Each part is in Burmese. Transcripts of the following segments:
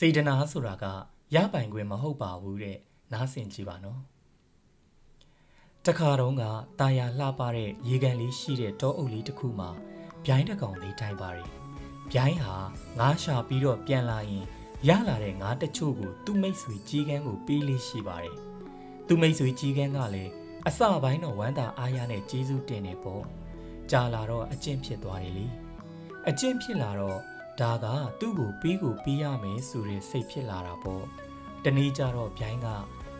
စေတနာဆိုတာကရပိုင်ခွင့်မဟုတ်ပါဘူးတဲ့နားဆင်ကြည့်ပါနော်တခါတုန်းကတာယာလှပတဲ့ရေကန်လေးရှိတဲ့တောအုပ်လေးတစ်ခုမှာဗျိုင်းတစ်ကောင်လေးထိုင်ပါတယ်ဗျိုင်းဟာငါးရှာပြီးတော့ပြန်လာရင်ရလာတဲ့ငါးတချို့ကိုသူ့မိတ်ဆွေကြီးကန်းကိုပေးလေးရှိပါတယ်သူ့မိတ်ဆွေကြီးကန်းကလည်းအစပိုင်းတော့ဝမ်းသာအားရနဲ့ကျေးဇူးတင်နေပေါ့ကြာလာတော့အကျင့်ဖြစ်သွားတယ်လေအကျင့်ဖြစ်လာတော့ ဒါကသူ့ကိုပြီးကိုပြီးရမယ်ဆိုတဲ့စိတ်ဖြစ်လာတာပေါ့တနေ့ကျတော့ဗျိုင်းက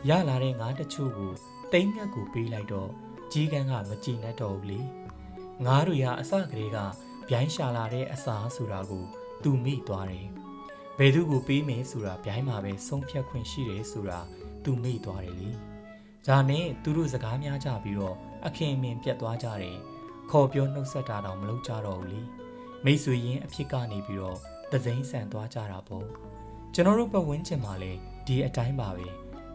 ရလာတဲ့ငါးတချို့ကိုတိမ်ငတ်ကိုပေးလိုက်တော့ကြီးကန်းကမကြည်နဲ့တော့ဘူးလေငါးတွေကအစကတည်းကဗျိုင်းရှာလာတဲ့အစာဆိုတာကိုသူမိသွားတယ်ဘယ်သူကိုပေးမယ်ဆိုတာဗျိုင်းမှာပဲဆုံးဖြတ်ခွင့်ရှိတယ်ဆိုတာသူမိသွားတယ်လေဒါနဲ့သူတို့စကားများကြပြီးတော့အခင်အမင်ပြတ်သွားကြတယ်ခေါ်ပြောနှုတ်ဆက်တာတော့မလုပ်ကြတော့ဘူးလေ မိတ်ဆွေရင်းအဖြစ်ကနေပြီးတော့သစိမ့်ဆန်သွားကြတာပေါ့ကျွန်တော်တို့ပတ်ဝန်းကျင်မှာလည်းဒီအတိုင်းပါပဲ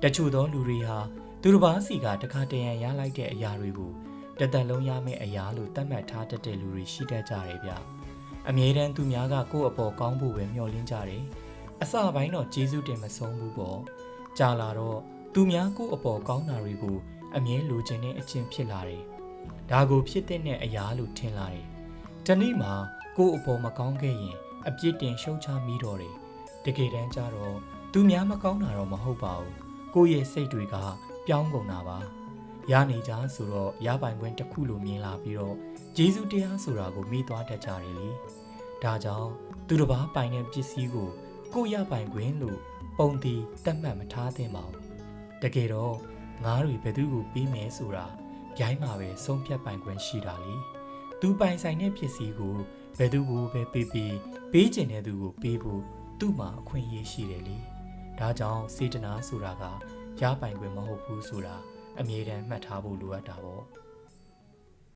တချို့သောလူတွေဟာသူတစ်ပါးစီကတခါတရံရလိုက်တဲ့အရာတွေကိုတသက်လုံးရမယ့်အရာလို့သတ်မှတ်ထားတတ်တဲ့လူတွေရှိတတ်ကြတယ်ဗျအမြဲတမ်းသူများကကိုယ့်အပေါ်ကောင်းဖို့ပဲမျှော်လင့်ကြတယ်အစပိုင်းတော့ကျေးဇူးတင်မဆုံးဘူးပေါ့ကြာလာတော့သူများကိုယ့်အပေါ်ကောင်းတာတွေကိုအမြဲလိုချင်တဲ့အချင်းဖြစ်လာတယ်ဒါကိုဖြစ်တဲ့အရာလို့ထင်လာတယ် တနေ့မှာကိုယ့်အပေါ်မကောင်းခဲ့ရင်အပြစ်တင်ရှုံချမိတော့တယ်တကယ်တမ်းကျတော့သူများမကောင်းတာတော့မဟုတ်ပါဘူးကိုယ့်ရဲ့စိတ်တွေကပြောင်းကုန်တာပါရနေကြဆိုတော့ရပိုင်ခွင့်တစ်ခုလိုမြင်လာပြီးတော့ဂျေဇုတရားဆိုတာကိုမိသွားတတ်ကြတယ်လေဒါကြောင့်သူတစ်ပါးပိုင်တဲ့ပစ္စည်းကိုကိုရပိုင်ခွင့်လို့ပုံတီတတ်မှတ်မထားသင့်ပါဘူးတကယ်တော့ငါးတွေဘယ်သူကိုပြီးမယ်ဆိုတာကြိုင်းမှာပဲဆုံးဖြတ်ပိုင်ခွင့်ရှိတာလေ သူပိုင်ဆိုင်တဲ့ပစ္စည်းကိုဘယ်သူကိုပဲပေးပြီးပေးကျင်တဲ့သူကိုပေးဖို့သူ့မှာအခွင့်အရေးရှိတယ်လေဒါကြောင့်စေတနာဆိုတာကရပိုင်ခွင့်မဟုတ်ဘူးဆိုတာအမြဲတမ်းမှတ်ထားဖို့လိုအပ်တာပေါ့